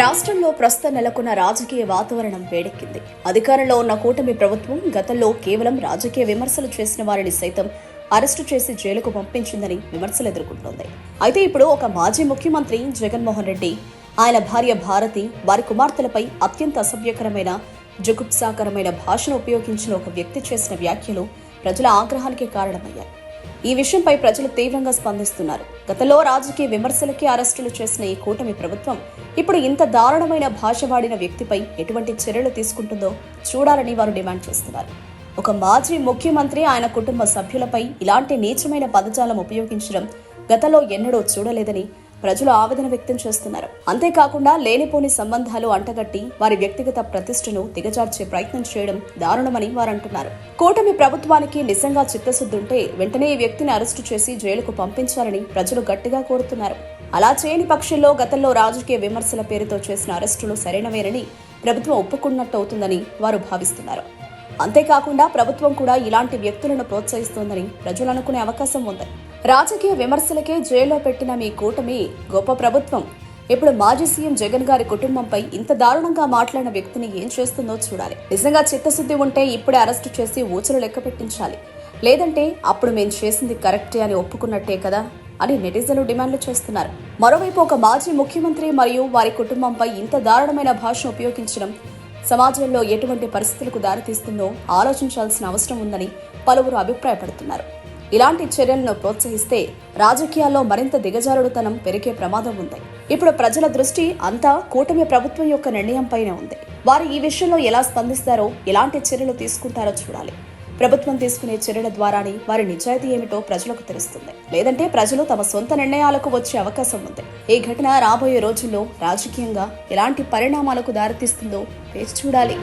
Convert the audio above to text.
రాష్ట్రంలో ప్రస్తుతం నెలకొన్న రాజకీయ వాతావరణం వేడెక్కింది. అధికారంలో ఉన్న కూటమి ప్రభుత్వం గతంలో కేవలం రాజకీయ విమర్శలు చేసిన వారిని సైతం అరెస్టు చేసి జైలుకు పంపించిందని విమర్శలు ఎదుర్కొంటోంది. అయితే ఇప్పుడు ఒక మాజీ ముఖ్యమంత్రి జగన్మోహన్ రెడ్డి ఆయన భార్య భారతి వారి కుమార్తెలపై అత్యంత అసభ్యకరమైన జుగుప్సాకరమైన భాషను ఉపయోగించిన ఒక వ్యక్తి చేసిన వ్యాఖ్యలు ప్రజల ఆగ్రహానికి కారణమయ్యాయి. ఈ విషయంపై ప్రజలు తీవ్రంగా స్పందిస్తున్నారు. గతంలో రాజకీయ విమర్శలకి అరెస్టులు చేసిన ఈ కూటమి ప్రభుత్వం ఇప్పుడు ఇంత దారుణమైన భాష వాడిన వ్యక్తిపై ఎటువంటి చర్యలు తీసుకుంటుందో చూడాలని వారు డిమాండ్ చేస్తున్నారు. ఒక మాజీ ముఖ్యమంత్రి ఆయన కుటుంబ సభ్యులపై ఇలాంటి నీచమైన పదజాలం ఉపయోగించడం గతంలో ఎన్నడూ చూడలేదని ప్రజలు ఆవేదన వ్యక్తం చేస్తున్నారు. అంతేకాకుండా లేనిపోని సంబంధాలు అంటగట్టి వారి వ్యక్తిగత ప్రతిష్టను దిగజార్చే ప్రయత్నం చేయడం దారుణమని వారు అంటున్నారు కూటమి ప్రభుత్వానికి నిజంగా చిత్తశుద్ధి ఉంటే వెంటనే ఈ వ్యక్తిని అరెస్టు చేసి జైలుకు పంపించాలని ప్రజలు గట్టిగా కోరుతున్నారు. అలా చేయని పక్షంలో గతంలో రాజకీయ విమర్శల పేరుతో చేసిన అరెస్టులు సరైనవేనని ప్రభుత్వం ఒప్పుకున్నట్టు అవుతుందని వారు భావిస్తున్నారు. అంతేకాకుండా ప్రభుత్వం కూడా ఇలాంటి వ్యక్తులను ప్రోత్సహిస్తోందని ప్రజలు అనుకునే అవకాశం ఉంది. రాజకీయ విమర్శలకే జైల్లో పెట్టిన మీ కూటమి గొప్ప ప్రభుత్వం. ఇప్పుడు మాజీ సీఎం జగన్ గారి కుటుంబంపై ఇంత దారుణంగా మాట్లాడిన వ్యక్తిని ఏం చేస్తుందో చూడాలి. నిజంగా చిత్తశుద్ధి ఉంటే ఇప్పుడే అరెస్టు చేసి ఊచలు లెక్క పెట్టించాలి. లేదంటే అప్పుడు మేము చేసింది కరెక్టే అని ఒప్పుకున్నట్టే కదా అని నెటిజన్లు డిమాండ్లు చేస్తున్నారు. మరోవైపు ఒక మాజీ ముఖ్యమంత్రి మరియు వారి కుటుంబంపై ఇంత దారుణమైన భాషను ఉపయోగించడం సమాజంలో ఎటువంటి పరిస్థితులకు దారితీస్తుందో ఆలోచించాల్సిన అవసరం ఉందని పలువురు అభిప్రాయపడుతున్నారు. ఇలాంటి చర్యలను ప్రోత్సహిస్తే రాజకీయాల్లో మరింత దిగజారుడుతనం పెరిగే ప్రమాదం ఉంది. ఇప్పుడు ప్రజల దృష్టి అంతా కూటమి ప్రభుత్వం యొక్క నిర్ణయంపైనే ఉంది. వారు ఈ విషయంలో ఎలా స్పందిస్తారో ఎలాంటి చర్యలు తీసుకుంటారో చూడాలి. ప్రభుత్వం తీసుకునే చర్యల ద్వారానే వారి నిజాయితీ ఏమిటో ప్రజలకు తెలుస్తుంది. లేదంటే ప్రజలు తమ సొంత నిర్ణయాలకు వచ్చే అవకాశం ఉంది. ఈ ఘటన రాబోయే రోజుల్లో రాజకీయంగా ఎలాంటి పరిణామాలకు దారితీస్తుందో వేచి చూడాలి.